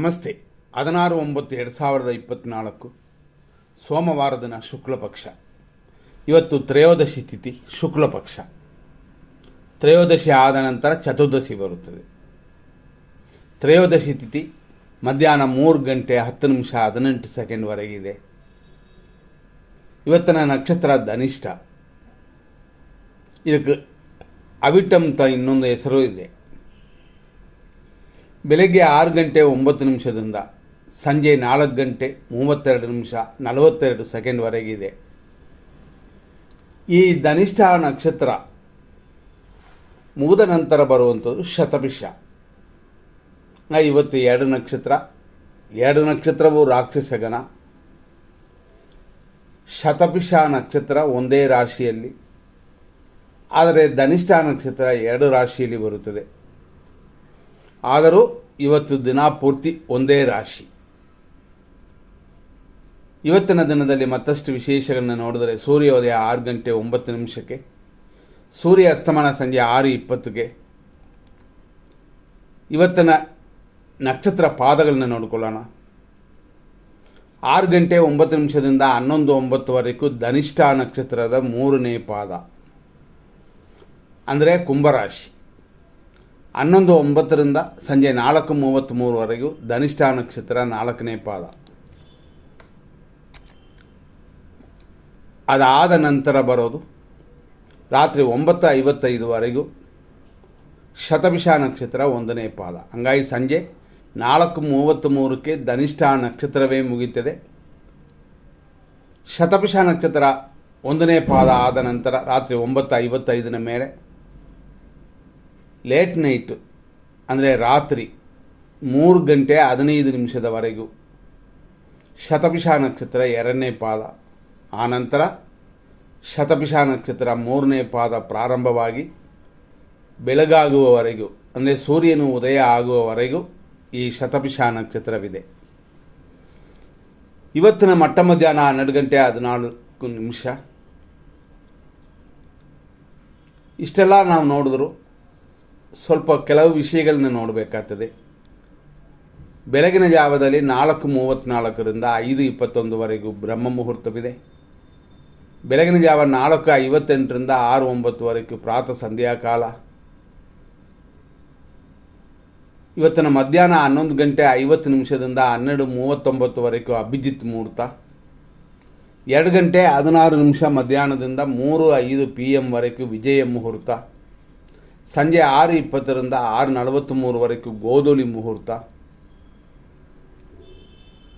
ನಮಸ್ತೆ. ಹದಿನಾರು ಒಂಬತ್ತು ಎರಡು ಸಾವಿರದ ಇಪ್ಪತ್ತ್ನಾಲ್ಕು ಸೋಮವಾರ ದಿನ ಶುಕ್ಲ ಪಕ್ಷ. ಇವತ್ತು ತ್ರಯೋದಶಿ ತಿಥಿ ಶುಕ್ಲಪಕ್ಷ ತ್ರಯೋದಶಿ ಆದ ನಂತರ ಚತುರ್ದಶಿ ಬರುತ್ತದೆ. ತ್ರಯೋದಶಿ ತಿಥಿ ಮಧ್ಯಾಹ್ನ ಮೂರು ಗಂಟೆ ಹತ್ತು ನಿಮಿಷ ಹದಿನೆಂಟು ಸೆಕೆಂಡ್ವರೆಗಿದೆ ಇವತ್ತಿನ ನಕ್ಷತ್ರ ಧನಿಷ್ಠ ಇದಕ್ಕೆ ಅವಿಟಂತ ಇನ್ನೊಂದು ಹೆಸರು ಇದೆ. ಬೆಳಗ್ಗೆ ಆರು ಗಂಟೆ ಒಂಬತ್ತು ನಿಮಿಷದಿಂದ ಸಂಜೆ ನಾಲ್ಕು ಗಂಟೆ ಮೂವತ್ತೆರಡು ನಿಮಿಷ ನಲವತ್ತೆರಡು ಸೆಕೆಂಡ್ವರೆಗಿದೆ ಈ ಧನಿಷ್ಠ ನಕ್ಷತ್ರ ಮುಗಿದ ನಂತರ ಬರುವಂಥದ್ದು ಶತಭಿಷ. ಆ, ಇವತ್ತು ಎರಡು ನಕ್ಷತ್ರ. ಎರಡು ನಕ್ಷತ್ರವು ರಾಕ್ಷಸಗನ ಶತಪಿಷ ನಕ್ಷತ್ರ ಒಂದೇ ರಾಶಿಯಲ್ಲಿ. ಆದರೆ ಧನಿಷ್ಠ ನಕ್ಷತ್ರ ಎರಡು ರಾಶಿಯಲ್ಲಿ ಬರುತ್ತದೆ. ಆದರೂ ಇವತ್ತು ದಿನ ಪೂರ್ತಿ ಒಂದೇ ರಾಶಿ. ಇವತ್ತಿನ ದಿನದಲ್ಲಿ ಮತ್ತಷ್ಟು ವಿಶೇಷಗಳನ್ನು ನೋಡಿದರೆ ಸೂರ್ಯೋದಯ ಆರು ಗಂಟೆ ಒಂಬತ್ತು ನಿಮಿಷಕ್ಕೆ, ಸೂರ್ಯ ಅಸ್ತಮಾನ ಸಂಜೆ ಆರು ಇಪ್ಪತ್ತಕ್ಕೆ ಇವತ್ತಿನ ನಕ್ಷತ್ರ ಪಾದಗಳನ್ನ ನೋಡಿಕೊಳ್ಳೋಣ. ಆರು ಗಂಟೆ ಒಂಬತ್ತು ನಿಮಿಷದಿಂದ ಹನ್ನೊಂದು ಒಂಬತ್ತುವರೆಗೂ ಧನಿಷ್ಠ ನಕ್ಷತ್ರದ ಮೂರನೇ ಪಾದ. ಅಂದರೆ ಕುಂಭರಾಶಿ ಹನ್ನೊಂದು ಒಂಬತ್ತರಿಂದ ಸಂಜೆ ನಾಲ್ಕು ಮೂವತ್ತ್ಮೂರವರೆಗೂ ಧನಿಷ್ಠ ನಕ್ಷತ್ರ ನಾಲ್ಕನೇ ಪಾದ. ಅದಾದ ನಂತರ ಬರೋದು ರಾತ್ರಿ ಒಂಬತ್ತು ಐವತ್ತೈದುವರೆಗೂ ಶತಭಿಷ ನಕ್ಷತ್ರ ಒಂದನೇ ಪಾದ. ಹಂಗಾಗಿ ಸಂಜೆ ನಾಲ್ಕು ಮೂವತ್ತ್ ಮೂರಕ್ಕೆ ಧನಿಷ್ಠ ನಕ್ಷತ್ರವೇ ಮುಗಿಯುತ್ತದೆ ಶತಭಿಷ ನಕ್ಷತ್ರ ಒಂದನೇ ಪಾದ ಆದ ನಂತರ ರಾತ್ರಿ ಒಂಬತ್ತು ಐವತ್ತೈದನ ಮೇಲೆ ಲೇಟ್ ನೈಟ್ ಅಂದರೆ ರಾತ್ರಿ, ಮೂರು ಗಂಟೆ ಹದಿನೈದು ನಿಮಿಷದವರೆಗೂ ಶತಪಿಷ ನಕ್ಷತ್ರ ಎರಡನೇ ಪಾದ. ಆನಂತರ ಶತಪಿಷ ನಕ್ಷತ್ರ ಮೂರನೇ ಪಾದ ಪ್ರಾರಂಭವಾಗಿ ಬೆಳಗಾಗುವವರೆಗೂ, ಅಂದರೆ ಸೂರ್ಯನು ಉದಯ ಆಗುವವರೆಗೂ ಈ ಶತಪಿಷ ನಕ್ಷತ್ರವಿದೆ. ಇವತ್ತಿನ ಮಟ್ಟ ಮಧ್ಯಾಹ್ನ ಹನ್ನೆರಡು ಗಂಟೆ ಹದಿನಾಲ್ಕು ನಿಮಿಷ. ಇಷ್ಟೆಲ್ಲ ನಾವು ನೋಡಿದ್ರು. ಸ್ವಲ್ಪ ಕೆಲವು ವಿಷಯಗಳನ್ನ ನೋಡಬೇಕಾಗ್ತದೆ. ಬೆಳಗಿನ ಜಾವದಲ್ಲಿ ನಾಲ್ಕು ಮೂವತ್ತ್ನಾಲ್ಕರಿಂದ ಐದು ಇಪ್ಪತ್ತೊಂದುವರೆಗೂ ಬ್ರಹ್ಮ ಮುಹೂರ್ತವಿದೆ. ಬೆಳಗಿನ ಜಾವ ನಾಲ್ಕು ಐವತ್ತೆಂಟರಿಂದ ಆರು ಒಂಬತ್ತುವರೆಗೂ ಪ್ರಾತಃ ಸಂಧ್ಯಾಕಾಲ ಇವತ್ತಿನ ಮಧ್ಯಾಹ್ನ ಹನ್ನೊಂದು ಗಂಟೆ ಐವತ್ತು ನಿಮಿಷದಿಂದ ಹನ್ನೆರಡು ಮೂವತ್ತೊಂಬತ್ತುವರೆಗೂ ಅಭಿಜಿತ್ ಮುಹೂರ್ತ. ಎರಡು ಗಂಟೆ ಹದಿನಾರು ನಿಮಿಷ ಮಧ್ಯಾಹ್ನದಿಂದ ಮೂರು ಐದು ಪಿ ಎಮ್ವರೆಗೂ ವಿಜಯ ಮುಹೂರ್ತ. ಸಂಜೆ ಆರು ಇಪ್ಪತ್ತರಿಂದ ಆರು ನಲವತ್ತ್ಮೂರವರೆಗೂ ಗೋಧೂಲಿ ಮುಹೂರ್ತ.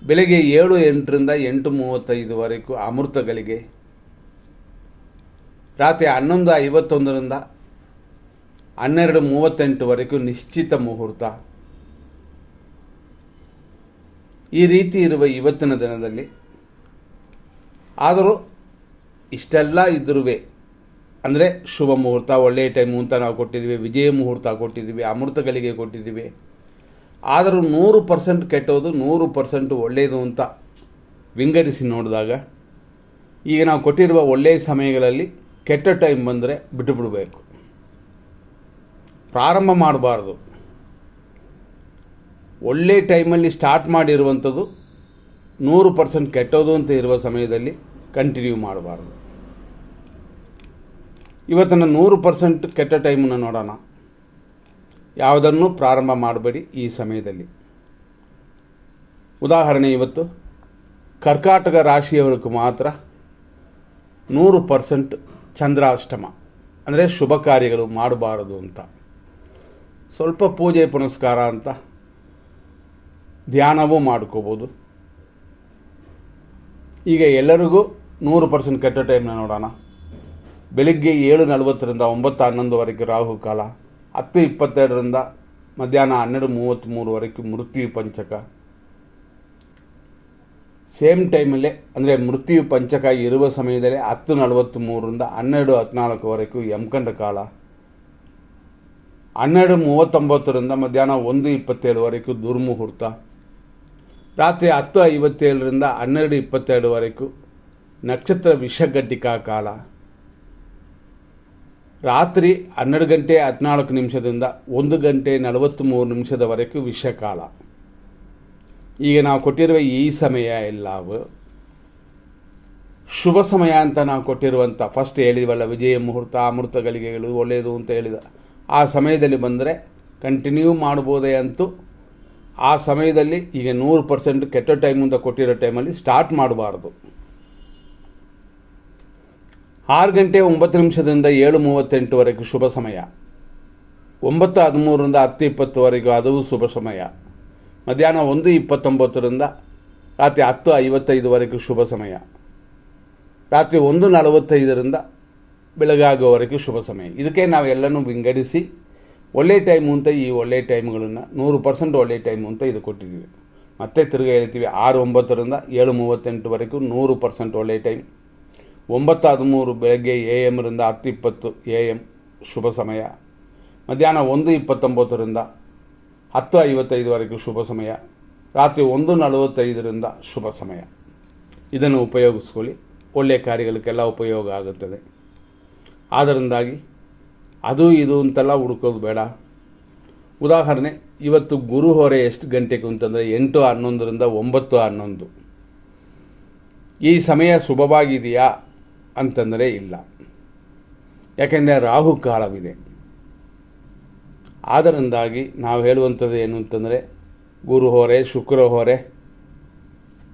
ಬೆಳಗ್ಗೆ ಏಳು ಎಂಟರಿಂದ ಎಂಟು ಮೂವತ್ತೈದುವರೆಗೂ ಅಮೃತಗಳಿಗೆ. ರಾತ್ರಿ ಹನ್ನೊಂದು ಐವತ್ತೊಂದರಿಂದ ಹನ್ನೆರಡು ಮೂವತ್ತೆಂಟುವರೆಗೂ ನಿಶ್ಚಿತ ಮುಹೂರ್ತ. ಈ ರೀತಿ ಇರುವ ಇವತ್ತಿನ ದಿನದಲ್ಲಿ. ಆದರೂ ಇಷ್ಟೆಲ್ಲ ಇದ್ರೂ ಅಂದರೆ ಶುಭ ಮುಹೂರ್ತ, ಒಳ್ಳೆಯ ಟೈಮು ಅಂತ ನಾವು ಕೊಟ್ಟಿದ್ದೀವಿ, ವಿಜಯ ಮುಹೂರ್ತ ಕೊಟ್ಟಿದ್ದೀವಿ, ಅಮೃತಗಳಿಗೆ ಕೊಟ್ಟಿದ್ದೀವಿ. ಆದರೂ ನೂರು ಪರ್ಸೆಂಟ್ ಕೆಟ್ಟೋದು, ನೂರು ಪರ್ಸೆಂಟ್ ಒಳ್ಳೆಯದು ಅಂತ ವಿಂಗಡಿಸಿ ನೋಡಿದಾಗ, ಈಗ ನಾವು ಕೊಟ್ಟಿರುವ ಒಳ್ಳೆಯ ಸಮಯಗಳಲ್ಲಿ ಕೆಟ್ಟ ಟೈಮ್ ಬಂದರೆ ಬಿಟ್ಟು ಬಿಡಬೇಕು. ಪ್ರಾರಂಭ ಮಾಡಬಾರ್ದು. ಒಳ್ಳೆ ಟೈಮಲ್ಲಿ ಸ್ಟಾರ್ಟ್ ಮಾಡಿರುವಂಥದ್ದು ನೂರು ಪರ್ಸೆಂಟ್ ಕೆಟ್ಟೋದು ಅಂತ ಇರುವ ಸಮಯದಲ್ಲಿ ಕಂಟಿನ್ಯೂ ಮಾಡಬಾರ್ದು. ಇವತ್ತಿನ ನೂರು ಪರ್ಸೆಂಟ್ ಕೆಟ್ಟ ಟೈಮನ್ನು ನೋಡೋಣ. ಯಾವುದನ್ನು ಪ್ರಾರಂಭ ಮಾಡಬೇಡಿ ಈ ಸಮಯದಲ್ಲಿ. ಉದಾಹರಣೆ ಇವತ್ತು, ಕರ್ಕಾಟಕ ರಾಶಿಯವರಿಗೂ ಮಾತ್ರ ನೂರು ಪರ್ಸೆಂಟ್ ಚಂದ್ರಾಷ್ಟಮ, ಅಂದರೆ ಶುಭ ಕಾರ್ಯಗಳು ಮಾಡಬಾರದು ಅಂತ. ಸ್ವಲ್ಪ ಪೂಜೆ ಪುನಸ್ಕಾರ ಅಂತ ಧ್ಯಾನವೂ ಮಾಡ್ಕೋಬೋದು. ಈಗ ಎಲ್ಲರಿಗೂ ನೂರು ಪರ್ಸೆಂಟ್ ಕೆಟ್ಟ ಟೈಮ್ನ ನೋಡೋಣ. ಬೆಳಿಗ್ಗೆ ಏಳು ನಲವತ್ತರಿಂದ ಒಂಬತ್ತು ಹನ್ನೊಂದುವರೆಗೆ ರಾಹು ಕಾಲ, ಹತ್ತು ಇಪ್ಪತ್ತೆರಡರಿಂದ ಮಧ್ಯಾಹ್ನ ಹನ್ನೆರಡು ಮೂವತ್ತ್ಮೂರುವರೆಗೆ ಮೃತ್ಯು ಪಂಚಕ. ಸೇಮ್ ಟೈಮಲ್ಲೇ, ಅಂದರೆ ಮೃತ್ಯು ಪಂಚಕ ಇರುವ ಸಮಯದಲ್ಲಿ ಹತ್ತು ನಲವತ್ತ್ಮೂರರಿಂದ ಹನ್ನೆರಡು ಹದಿನಾಲ್ಕುವರೆಗೂ ಯಮಕಂಡ ಕಾಲ. ಹನ್ನೆರಡು ಮೂವತ್ತೊಂಬತ್ತರಿಂದ ಮಧ್ಯಾಹ್ನ ಒಂದು ಇಪ್ಪತ್ತೇಳುವರೆಗೂ ದುರ್ಮುಹೂರ್ತ. ರಾತ್ರಿ ಹತ್ತು ಐವತ್ತೇಳರಿಂದ ಹನ್ನೆರಡು ಇಪ್ಪತ್ತೆರಡುವರೆಗೂ ನಕ್ಷತ್ರ ವಿಷಗಡ್ಡಿಕಾ ಕಾಲ. ರಾತ್ರಿ ಹನ್ನೆರಡು ಗಂಟೆ ಹದಿನಾಲ್ಕು ನಿಮಿಷದಿಂದ ಒಂದು ಗಂಟೆ ನಲವತ್ತ್ಮೂರು ನಿಮಿಷದವರೆಗೂ ವಿಷಕಾಲ. ಈಗ ನಾವು ಕೊಟ್ಟಿರುವ ಈ ಸಮಯ ಎಲ್ಲವೂ ಶುಭ ಸಮಯ ಅಂತ ನಾವು ಕೊಟ್ಟಿರುವಂಥ ಫಸ್ಟ್ ಹೇಳಿದ್ವಲ್ಲ, ವಿಜಯ ಮುಹೂರ್ತ, ಅಮೃತ ಗಳಿಗೆಗಳು ಒಳ್ಳೆಯದು ಅಂತ ಹೇಳಿದ. ಆ ಸಮಯದಲ್ಲಿ ಬಂದರೆ ಕಂಟಿನ್ಯೂ ಮಾಡ್ಬೋದೇ ಅಂತೂ ಆ ಸಮಯದಲ್ಲಿ ಈಗ ನೂರು ಪರ್ಸೆಂಟ್ ಕೆಟ್ಟ ಟೈಮ್ ಅಂತ ಕೊಟ್ಟಿರೋ ಟೈಮಲ್ಲಿ ಸ್ಟಾರ್ಟ್ ಮಾಡಬಾರ್ದು. ಆರು ಗಂಟೆ ಒಂಬತ್ತು ನಿಮಿಷದಿಂದ ಏಳು ಮೂವತ್ತೆಂಟುವರೆಗೂ ಶುಭ ಸಮಯ. ಒಂಬತ್ತು ಹದಿಮೂರರಿಂದ ಹತ್ತು ಇಪ್ಪತ್ತುವರೆಗೂ ಅದು ಶುಭ ಸಮಯ. ಮಧ್ಯಾಹ್ನ ಒಂದು ಇಪ್ಪತ್ತೊಂಬತ್ತರಿಂದ ರಾತ್ರಿ ಹತ್ತು ಐವತ್ತೈದುವರೆಗೂ ಶುಭ ಸಮಯ. ರಾತ್ರಿ ಒಂದು ನಲವತ್ತೈದರಿಂದ ಬೆಳಗಾಗುವವರೆಗೂ ಶುಭ ಸಮಯ. ಇದಕ್ಕೆ ನಾವೆಲ್ಲನೂ ವಿಂಗಡಿಸಿ, ಒಳ್ಳೆ ಟೈಮು ಅಂತ ಈ ಒಳ್ಳೆ ಟೈಮ್ಗಳನ್ನು ನೂರು ಪರ್ಸೆಂಟ್ ಒಳ್ಳೆ ಟೈಮು ಅಂತ ಇದು ಕೊಟ್ಟಿದ್ದೀವಿ. ಮತ್ತೆ ತಿರುಗಿ ಹೇಳ್ತೀವಿ, ಆರು ಒಂಬತ್ತರಿಂದ ಏಳು ಮೂವತ್ತೆಂಟುವರೆಗೂ ನೂರು ಪರ್ಸೆಂಟ್ ಒಳ್ಳೆ ಟೈಮ್. ಒಂಬತ್ತು ಹದಿಮೂರು ಬೆಳಗ್ಗೆ ಎ ಎಮ್ರಿಂದ ಹತ್ತು ಇಪ್ಪತ್ತು ಎ ಎಂ ಶುಭ ಸಮಯ. ಮಧ್ಯಾಹ್ನ ಒಂದು ಇಪ್ಪತ್ತೊಂಬತ್ತರಿಂದ ಹತ್ತು ಐವತ್ತೈದುವರೆಗೂ ಶುಭ ಸಮಯ. ರಾತ್ರಿ ಒಂದು ನಲವತ್ತೈದರಿಂದ ಶುಭ ಸಮಯ. ಇದನ್ನು ಉಪಯೋಗಿಸ್ಕೊಳ್ಳಿ. ಒಳ್ಳೆಯ ಕಾರ್ಯಗಳಿಗೆಲ್ಲ ಉಪಯೋಗ ಆಗುತ್ತದೆ. ಆದ್ದರಿಂದಾಗಿ ಅದು ಇದು ಅಂತೆಲ್ಲ ಹುಡುಕೋದು ಬೇಡ. ಉದಾಹರಣೆ, ಇವತ್ತು ಗುರು ಹೊರೆ ಎಷ್ಟು ಗಂಟೆಗೆ ಅಂತಂದರೆ ಎಂಟು ಹನ್ನೊಂದರಿಂದ ಒಂಬತ್ತು ಹನ್ನೊಂದು. ಈ ಸಮಯ ಶುಭವಾಗಿದೆಯಾ? ಅಂತಂದರೆ ಇಲ್ಲ. ಯಾಕೆಂದರೆ ರಾಹು ಕಾಲವಿದೆ. ಆದ್ದರಿಂದಾಗಿ ನಾವು ಹೇಳುವಂಥದ್ದು ಏನು ಅಂತಂದರೆ, ಗುರು ಹೊರೆ, ಶುಕ್ರ ಹೊರೆ,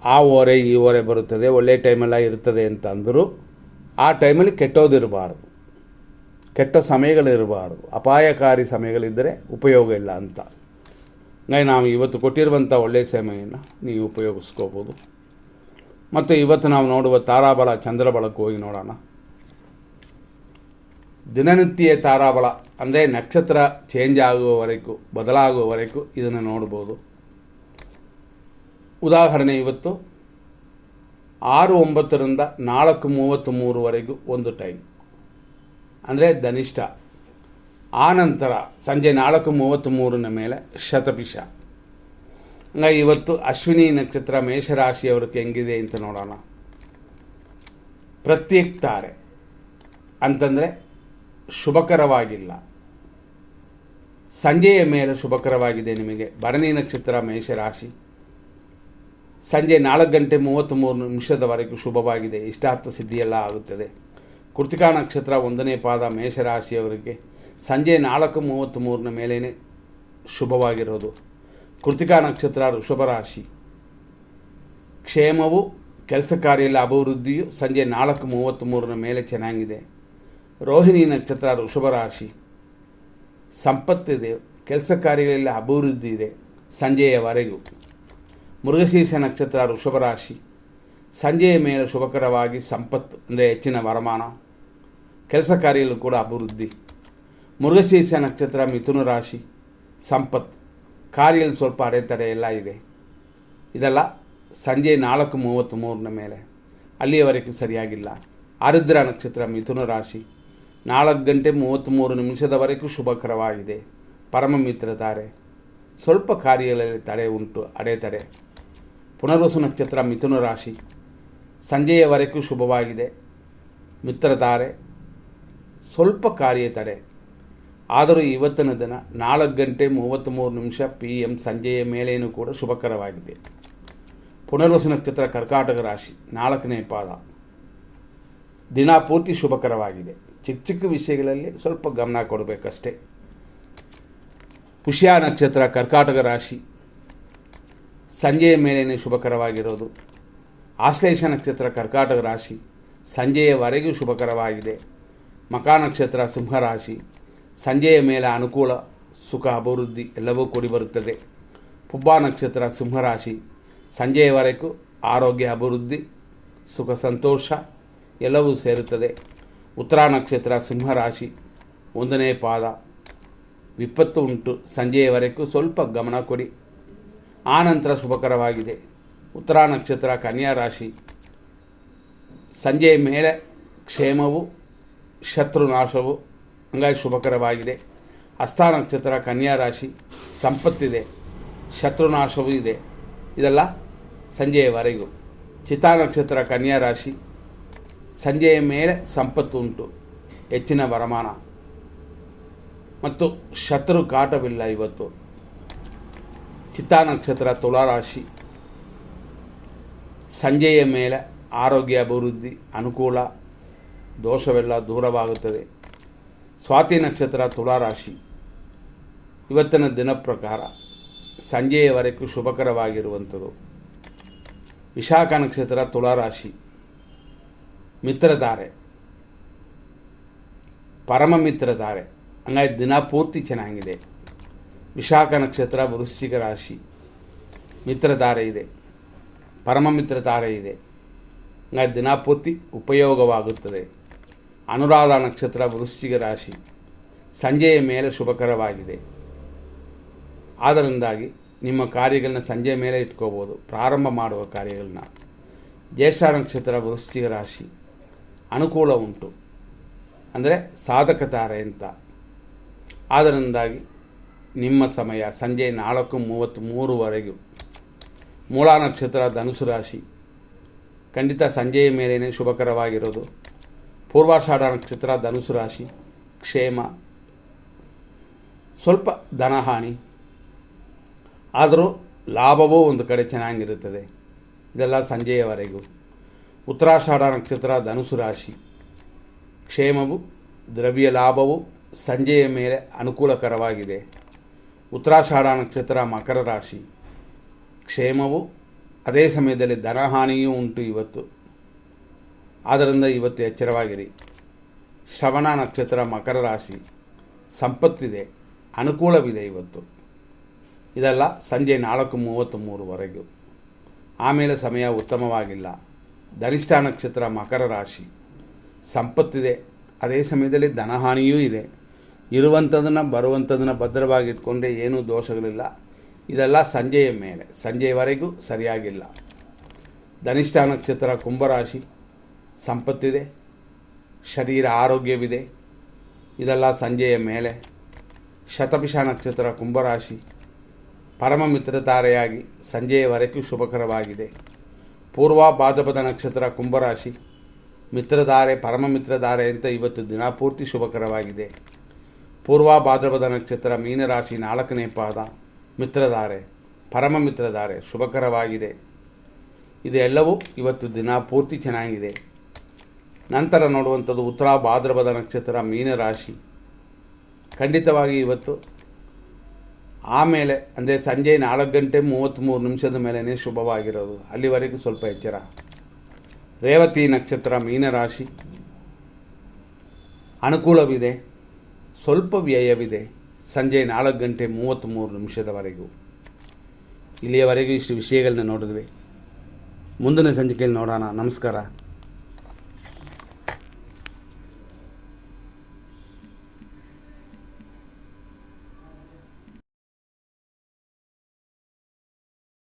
ಆ ಓರೆ ಈ ಓರೆ ಬರುತ್ತದೆ ಒಳ್ಳೆಯ ಟೈಮೆಲ್ಲ ಇರ್ತದೆ ಅಂತ ಅಂದರೂ, ಆ ಟೈಮಲ್ಲಿ ಕೆಟ್ಟೋದಿರಬಾರ್ದು. ಕೆಟ್ಟ ಸಮಯಗಳಿರಬಾರ್ದು. ಅಪಾಯಕಾರಿ ಸಮಯಗಳಿದ್ದರೆ ಉಪಯೋಗ ಇಲ್ಲ ಅಂತ. ನಾವು ಇವತ್ತು ಕೊಟ್ಟಿರುವಂಥ ಒಳ್ಳೆಯ ಸಮಯನ ನೀವು ಉಪಯೋಗಿಸ್ಕೋಬೋದು. ಮತ್ತು ಇವತ್ತು ನಾವು ನೋಡುವ ತಾರಾಬಲ ಚಂದ್ರಬಲಕ್ಕೆ ಹೋಗಿ ನೋಡೋಣ. ದಿನನಿತ್ಯ ತಾರಾಬಲ ಅಂದರೆ ನಕ್ಷತ್ರ ಚೇಂಜ್ ಆಗುವವರೆಗೂ, ಬದಲಾಗುವವರೆಗೂ ಇದನ್ನು ನೋಡ್ಬೋದು. ಉದಾಹರಣೆ ಇವತ್ತು, ಆರು ಒಂಬತ್ತರಿಂದ ನಾಲ್ಕು ಮೂವತ್ತು ಮೂರುವರೆಗೂ ಒಂದು ಟೈಮ್ ಅಂದರೆ ಧನಿಷ್ಠ. ಆನಂತರ ಸಂಜೆ ನಾಲ್ಕು ಮೂವತ್ತು ಮೂರನ ಮೇಲೆ ಶತಪಿಷ ಹಂಗಾಗಿ ಇವತ್ತು ಅಶ್ವಿನಿ ನಕ್ಷತ್ರ ಮೇಷರಾಶಿಯವ್ರಿಗೆ ಹೆಂಗಿದೆ ಅಂತ ನೋಡೋಣ. ಪ್ರತ್ಯೇಕ ತಾರೆ. ಅಂತಂದರೆ ಶುಭಕರವಾಗಿಲ್ಲ. ಸಂಜೆಯ ಮೇಲೆ ಶುಭಕರವಾಗಿದೆ ನಿಮಗೆ. ಭರಣಿ ನಕ್ಷತ್ರ ಮೇಷರಾಶಿ. ಸಂಜೆ ನಾಲ್ಕು ಗಂಟೆ ಮೂವತ್ತ್ಮೂರು ನಿಮಿಷದವರೆಗೂ ಶುಭವಾಗಿದೆ. ಇಷ್ಟಾರ್ಥ ಸಿದ್ಧಿಯೆಲ್ಲ ಆಗುತ್ತದೆ. ಕೃತಿಕಾ ನಕ್ಷತ್ರ ಒಂದನೇ ಪಾದ ಮೇಷರಾಶಿಯವರಿಗೆ ಸಂಜೆ ನಾಲ್ಕು ಮೂವತ್ತ್ಮೂರನ ಮೇಲೇ ಶುಭವಾಗಿರೋದು. ಕೃತಿಕಾ ನಕ್ಷತ್ರ ಋಷಭ ರಾಶಿ. ಕ್ಷೇಮವು ಕೆಲಸ ಕಾರ್ಯದಲ್ಲಿ ಅಭಿವೃದ್ಧಿಯು ಸಂಜೆ ನಾಲ್ಕು ಮೂವತ್ತ್ಮೂರನ ಮೇಲೆ ಚೆನ್ನಾಗಿದೆ. ರೋಹಿಣಿ ನಕ್ಷತ್ರ ಋಷಭ ರಾಶಿ. ಸಂಪತ್ತಿದೆ ಕೆಲಸ ಕಾರ್ಯಗಳಲ್ಲಿ ಅಭಿವೃದ್ಧಿ ಇದೆ ಸಂಜೆಯವರೆಗೂ. ಮೃಗಶೀರ್ಷ ನಕ್ಷತ್ರ ಋಷಭ ರಾಶಿ. ಸಂಜೆಯ ಮೇಲೆ ಶುಭಕರವಾಗಿ ಸಂಪತ್ತು, ಅಂದರೆ ಹೆಚ್ಚಿನ ವರಮಾನ. ಕೆಲಸ ಕಾರ್ಯಗಳು ಕೂಡ ಅಭಿವೃದ್ಧಿ. ಮೃಗಶೀರ್ಷ ನಕ್ಷತ್ರ ಮಿಥುನ ರಾಶಿ. ಸಂಪತ್ತು. ಕಾರ್ಯದಲ್ಲಿ ಸ್ವಲ್ಪ ಅಡೆತಡೆ ಎಲ್ಲ ಇದೆ. ಇದೆಲ್ಲ ಸಂಜೆ ನಾಲ್ಕು ಮೂವತ್ತು ಮೂರನ ಮೇಲೆ. ಅಲ್ಲಿಯವರೆಗೂ ಸರಿಯಾಗಿಲ್ಲ. ಆರುದ್ರ ನಕ್ಷತ್ರ ಮಿಥುನ ರಾಶಿ. ನಾಲ್ಕು ಗಂಟೆ ಮೂವತ್ತ್ಮೂರು ನಿಮಿಷದವರೆಗೂ ಶುಭಕರವಾಗಿದೆ. ಪರಮ ಮಿತ್ರ ತಾರೆ ಸ್ವಲ್ಪ ಕಾರ್ಯಗಳಲ್ಲಿ ತಡೆ ಉಂಟು, ಅಡೆತಡೆ. ಪುನರ್ವಸು ನಕ್ಷತ್ರ ಮಿಥುನ ರಾಶಿ. ಸಂಜೆಯವರೆಗೂ ಶುಭವಾಗಿದೆ. ಮಿತ್ರತಾರೆ ಸ್ವಲ್ಪ ಕಾರ್ಯ ತಡೆ. ಆದರೂ ಇವತ್ತಿನ ದಿನ ನಾಲ್ಕು ಗಂಟೆ ಮೂವತ್ತ್ಮೂರು ನಿಮಿಷ ಪಿ ಎಂ ಸಂಜೆಯ ಮೇಲೆಯೂ ಕೂಡ ಶುಭಕರವಾಗಿದೆ. ಪುನರ್ವಸ ನಕ್ಷತ್ರ ಕರ್ಕಾಟಕ ರಾಶಿ ನಾಲ್ಕನೇ ಪಾದ. ದಿನ ಪೂರ್ತಿ ಶುಭಕರವಾಗಿದೆ. ಚಿಕ್ಕ ಚಿಕ್ಕ ವಿಷಯಗಳಲ್ಲಿ ಸ್ವಲ್ಪ ಗಮನ ಕೊಡಬೇಕಷ್ಟೇ. ಪುಷ್ಯ ನಕ್ಷತ್ರ ಕರ್ಕಾಟಕ ರಾಶಿ ಸಂಜೆಯ ಮೇಲೆಯೇ ಶುಭಕರವಾಗಿರೋದು. ಆಶ್ಲೇಷ ನಕ್ಷತ್ರ ಕರ್ಕಾಟಕ ರಾಶಿ ಸಂಜೆಯವರೆಗೂ ಶುಭಕರವಾಗಿದೆ. ಮಕಾ ನಕ್ಷತ್ರ ಸಿಂಹರಾಶಿ ಸಂಜೆಯ ಮೇಲೆ ಅನುಕೂಲ, ಸುಖ, ಅಭಿವೃದ್ಧಿ ಎಲ್ಲವೂ ಕೂಡಿ ಬರುತ್ತದೆ. ಪುಬ್ಬ ನಕ್ಷತ್ರ ಸಿಂಹರಾಶಿ. ಸಂಜೆಯವರೆಗೂ ಆರೋಗ್ಯ, ಅಭಿವೃದ್ಧಿ, ಸುಖ, ಸಂತೋಷ ಎಲ್ಲವೂ ಸೇರುತ್ತದೆ. ಉತ್ತರ ನಕ್ಷತ್ರ ಸಿಂಹರಾಶಿ. ಒಂದನೇ ಪಾದ. ವಿಪತ್ತು ಉಂಟು. ಸಂಜೆಯವರೆಗೂ ಸ್ವಲ್ಪ ಗಮನ ಕೊಡಿ. ಆನಂತರ ಶುಭಕರವಾಗಿದೆ. ಉತ್ತರ ನಕ್ಷತ್ರ ಕನ್ಯಾ ರಾಶಿ. ಸಂಜೆಯ ಮೇಲೆ ಕ್ಷೇಮವು, ಶತ್ರುನಾಶವು ಹಂಗಾಗಿ ಶುಭಕರವಾಗಿದೆ. ಹಸ್ತ ನಕ್ಷತ್ರ, ಕನ್ಯಾ ರಾಶಿ, ಸಂಪತ್ತಿದೆ, ಶತ್ರುನಾಶವೂ ಇದೆ. ಇದೆಲ್ಲ ಸಂಜೆಯವರೆಗೂ. ಚಿತಾ ನಕ್ಷತ್ರ, ಕನ್ಯಾ ರಾಶಿ, ಸಂಜೆಯ ಮೇಲೆ ಸಂಪತ್ತು ಉಂಟು. ಹೆಚ್ಚಿನ ವರಮಾನ. ಮತ್ತು ಶತ್ರು ಕಾಟವಿಲ್ಲ ಇವತ್ತು. ಚಿತ್ತಾ ನಕ್ಷತ್ರ ತುಲಾರಾಶಿ ಸಂಜೆಯ ಮೇಲೆ ಆರೋಗ್ಯ ಅಭಿವೃದ್ಧಿ, ಅನುಕೂಲ, ದೋಷವೆಲ್ಲ ದೂರವಾಗುತ್ತದೆ. ಸ್ವಾತಿ ನಕ್ಷತ್ರ ತುಲಾರಾಶಿ. ಇವತ್ತಿನ ದಿನ ಪ್ರಕಾರ ಸಂಜೆಯವರೆಗೂ ಶುಭಕರವಾಗಿರುವಂಥದ್ದು. ವಿಶಾಖ ನಕ್ಷತ್ರ ತುಲಾರಾಶಿ. ಮಿತ್ರಧಾರೆ. ಪರಮ ಮಿತ್ರಧಾರೆ. ಹಂಗಾಗಿ ದಿನ ಪೂರ್ತಿ ಚೆನ್ನಾಗಿದೆ. ವಿಶಾಖ ನಕ್ಷತ್ರ ವೃಶ್ಚಿಕ ರಾಶಿ. ಮಿತ್ರಧಾರೆ ಇದೆ. ಪರಮ ಮಿತ್ರಧಾರೆ ಇದೆ. ಹಂಗಾಗಿ ದಿನ ಪೂರ್ತಿ ಉಪಯೋಗವಾಗುತ್ತದೆ. ಅನುರಾಧ ನಕ್ಷತ್ರ ವೃಶ್ಚಿಕ ರಾಶಿ. ಸಂಜೆಯ ಮೇಲೆ ಶುಭಕರವಾಗಿದೆ. ಆದ್ದರಿಂದಾಗಿ ನಿಮ್ಮ ಕಾರ್ಯಗಳನ್ನ ಸಂಜೆ ಮೇಲೆ ಇಟ್ಕೋಬೋದು. ಪ್ರಾರಂಭ ಮಾಡುವ ಕಾರ್ಯಗಳನ್ನ. ಜ್ಯೇಷ್ಠ ನಕ್ಷತ್ರ ವೃಶ್ಚಿಕ ರಾಶಿ. ಅನುಕೂಲ ಉಂಟು. ಅಂದರೆ ಸಾಧಕ ತಾರೆ ಅಂತ. ಆದ್ದರಿಂದಾಗಿ ನಿಮ್ಮ ಸಮಯ ಸಂಜೆ ನಾಲ್ಕು ಮೂವತ್ತು ಮೂರುವರೆಗೂ ಮೂಲ ನಕ್ಷತ್ರ ಧನುಸು ರಾಶಿ. ಖಂಡಿತ ಸಂಜೆಯ ಮೇಲೇ ಶುಭಕರವಾಗಿರೋದು. ಪೂರ್ವಾಷಾಢ ನಕ್ಷತ್ರ ಧನುಸು ರಾಶಿ, ಕ್ಷೇಮ, ಸ್ವಲ್ಪ ಧನಹಾನಿ. ಆದರೂ ಲಾಭವೂ ಒಂದು ಕಡೆ ಚೆನ್ನಾಗಿರುತ್ತದೆ. ಇದೆಲ್ಲ ಸಂಜೆಯವರೆಗೂ. ಉತ್ತರಾಷಾಢ ನಕ್ಷತ್ರ ಧನುಸು ರಾಶಿ. ಕ್ಷೇಮವು, ದ್ರವ್ಯ ಲಾಭವು ಸಂಜೆಯ ಮೇಲೆ ಅನುಕೂಲಕರವಾಗಿದೆ. ಉತ್ತರಾಷಾಢ ನಕ್ಷತ್ರ ಮಕರ ರಾಶಿ. ಕ್ಷೇಮವು, ಅದೇ ಸಮಯದಲ್ಲಿ ಧನಹಾನಿಯೂ ಉಂಟು ಇವತ್ತು. ಆದ್ದರಿಂದ ಇವತ್ತು ಎಚ್ಚರವಾಗಿರಿ. ಶ್ರವಣ ನಕ್ಷತ್ರ ಮಕರ ರಾಶಿ ಸಂಪತ್ತಿದೆ, ಅನುಕೂಲವಿದೆ ಇವತ್ತು. ಇದೆಲ್ಲ, ಸಂಜೆ ನಾಲ್ಕು ಮೂವತ್ತು ಮೂರುವರೆಗೂ ಆಮೇಲೆ ಸಮಯ ಉತ್ತಮವಾಗಿಲ್ಲ. ಧನಿಷ್ಠ ನಕ್ಷತ್ರ ಮಕರ ರಾಶಿ ಸಂಪತ್ತಿದೆ. ಅದೇ ಸಮಯದಲ್ಲಿ ಧನಹಾನಿಯೂ ಇದೆ. ಇರುವಂಥದನ್ನು ಬರುವಂಥದನ್ನು ಭದ್ರವಾಗಿ ಇಟ್ಕೊಂಡ್ರೆ ಏನೂ ದೋಷಗಳಿಲ್ಲ. ಇದೆಲ್ಲ, ಸಂಜೆಯ ಮೇಲೆ. ಸಂಜೆಯವರೆಗೂ ಸರಿಯಾಗಿಲ್ಲ. ಧನಿಷ್ಠ ನಕ್ಷತ್ರ ಕುಂಭರಾಶಿ ಸಂಪತ್ತಿದೆ, ಶರೀರ ಆರೋಗ್ಯವಿದೆ, ಇದೆಲ್ಲ ಸಂಜೆಯ ಮೇಲೆ. ಶತಪಿಷ ನಕ್ಷತ್ರ ಕುಂಭರಾಶಿ, ಪರಮ ಮಿತ್ರ ತಾರೆಯಾಗಿ ಸಂಜೆಯವರೆಗೂ ಶುಭಕರವಾಗಿದೆ. ಪೂರ್ವ ಭಾದ್ರಪದ ನಕ್ಷತ್ರ ಕುಂಭರಾಶಿ, ಮಿತ್ರಧಾರೆ, ಪರಮ ಮಿತ್ರಧಾರೆ ಅಂತ ಇವತ್ತು ದಿನ ಪೂರ್ತಿ ಶುಭಕರವಾಗಿದೆ. ಪೂರ್ವ ಭಾದ್ರಪದ ನಕ್ಷತ್ರ ಮೀನರಾಶಿ ನಾಲ್ಕನೇ ಪಾದ, ಮಿತ್ರಧಾರೆ, ಪರಮ ಮಿತ್ರಧಾರೆ, ಶುಭಕರವಾಗಿದೆ. ಇದೆಲ್ಲವೂ ಇವತ್ತು ದಿನ ಪೂರ್ತಿ ಚೆನ್ನಾಗಿದೆ. ನಂತರ ನೋಡುವಂಥದ್ದು ಉತ್ತರ ಭಾದ್ರಪದ ನಕ್ಷತ್ರ ಮೀನರಾಶಿ ಖಂಡಿತವಾಗಿ ಇವತ್ತು ಆಮೇಲೆ ಅಂದರೆ ಸಂಜೆ ನಾಲ್ಕು ಗಂಟೆ ಮೂವತ್ತ್ಮೂರು ನಿಮಿಷದ ಮೇಲೇ ಶುಭವಾಗಿರೋದು. ಅಲ್ಲಿವರೆಗೂ ಸ್ವಲ್ಪ ಎಚ್ಚರ. ರೇವತಿ ನಕ್ಷತ್ರ ಮೀನರಾಶಿ ಅನುಕೂಲವಿದೆ. ಸ್ವಲ್ಪ ವ್ಯಯವಿದೆ. ಸಂಜೆ ನಾಲ್ಕು ಗಂಟೆ ಮೂವತ್ತ್ಮೂರು ನಿಮಿಷದವರೆಗೂ. ಇಲ್ಲಿಯವರೆಗೂ ಇಷ್ಟು ವಿಷಯಗಳನ್ನ ನೋಡಿದ್ವಿ. ಮುಂದಿನ ಸಂಚಿಕೆಯಲ್ಲಿ ನೋಡೋಣ. ನಮಸ್ಕಾರ.